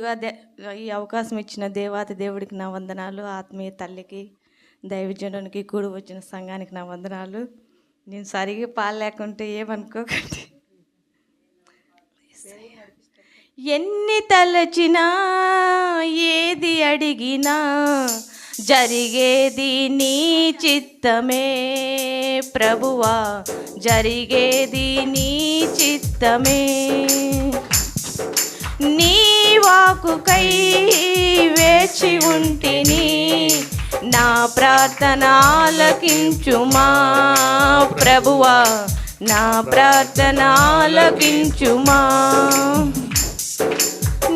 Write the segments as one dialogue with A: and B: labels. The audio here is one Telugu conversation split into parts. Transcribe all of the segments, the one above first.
A: ముందుగా దే ఈ అవకాశం ఇచ్చిన దేవాతి దేవుడికి నా వందనాలు ఆత్మీయ తల్లికి దైవజనునికి కూడి వచ్చిన సంఘానికి నా వందనాలు. నేను సరిగా పాలేకుంటే ఏమనుకోకండి. ఎన్ని తలచినా ఏది అడిగినా జరిగేది నీ చిత్తమే ప్రభువా. జరిగేది నీ చిత్తమే. నీ వాకుకై వేచి ఉంటిని నా ప్రార్థనాలకించుమా ప్రభువా నా ప్రార్థనాలకించుమా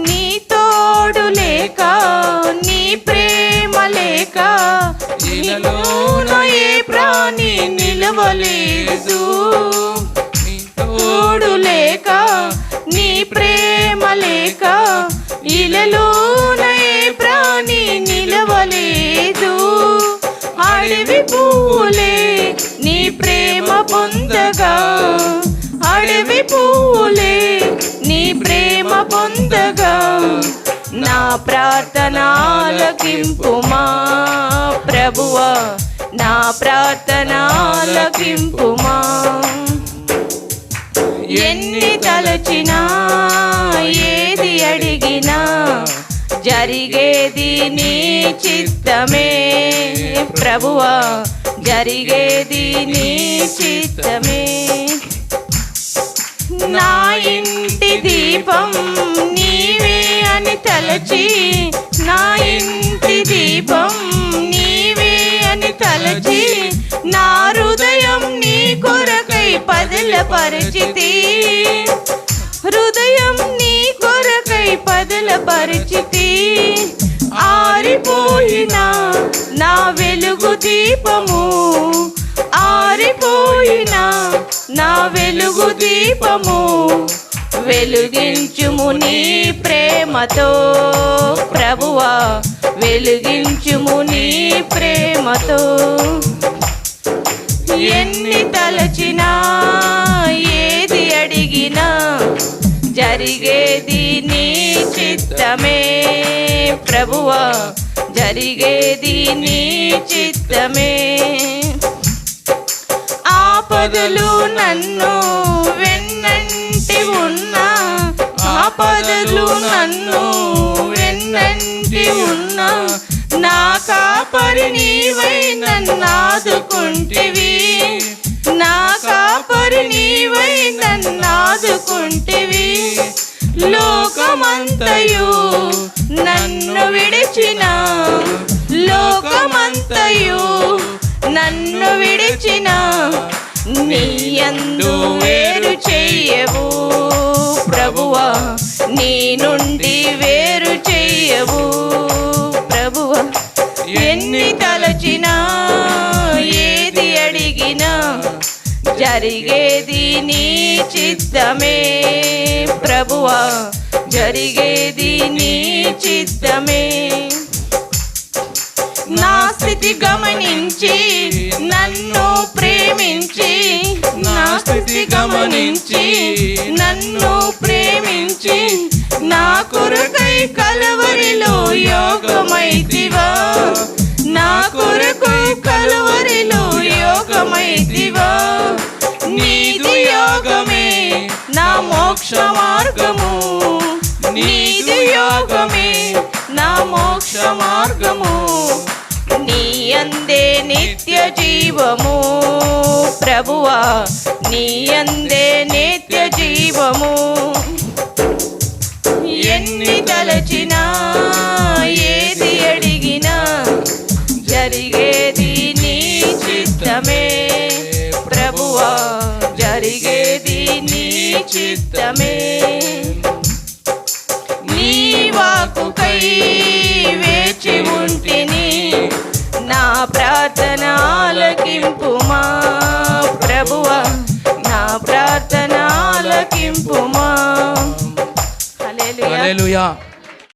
A: నీ తోడు లేక నీ ప్రేమ లేక ఏ ప్రాణి నిలవలేదు.
B: నీ
A: తోడు లేక నీ ప్రేమ లేక ఇలలోనే ప్రాణి నిలవలేదు. అడవి పూలే నీ ప్రేమ పొందగా. అడవి పూలే నీ ప్రేమ పొందగా. నా ప్రార్థనాలకింపుమా ప్రభువ. ప్రభువా నా ప్రార్థనాలకింపుమా. ఎన్ని తలచినా జరిగేది నీ చిత్తమే. ప్రభువా జరిగేది నీ చిత్తమే. నా ఇంటి దీపం నీవే అని తలచి నా ఇంటి దీపం నీవే అని తలచి నా హృదయం నీ కొరకై పదల పరిచితి హృదయం నీ పదల పరిచితి. ఆరిపోయిన నా వెలుగు దీపము. ఆరిపోయిన నా వెలుగు దీపము. వెలుగించుము నీ ప్రేమతో. ప్రభువా వెలుగించుము నీ ప్రేమతో. జరిగేది నీ చిత్తమే ప్రభువా. జరిగేది నీ చిత్తమే. ఆపదలు నన్ను వెన్నంటి ఉన్నా. ఆపదలు నన్ను వెన్నంటి ఉన్నా. నా కాపరి నీవై నన్నాదుకుంటివి నా కాపరి నీవై నన్నాదుకుంటివి లోకమంతయు నన్ను విడిచిన లోకమంతయు నన్ను విడిచిన నీ యందు వేరు చెయ్యవు ప్రభువా నేనుండి జరిగేది నీ చిత్తమే ప్రభువా. జరిగేది నీ చిత్తమే. నా స్థితి గమనించి నన్ను ప్రేమించి నా స్థితి గమనించి నన్ను ప్రేమించి నా కొరకై కలవరిలో యోగమైతివా. నా కొరకు నీదు యోగమే నా మోక్ష మార్గము. నీ అందే నిత్య జీవము. ప్రభువా నీ అందే నిత్య జీవము. ఎన్ని తలచినా ఏది అడిగినా జరిగేది నీ చిత్తమే. ప్రభువా జరిగేది నీ చిత్తమే. వాకుకై వేచి ఉంటిని నా ప్రార్థన ఆలకింపుమా ప్రభువ నా ప్రార్థన ఆలకింపుమా హల్లెలూయా.
B: హల్లెలూయా.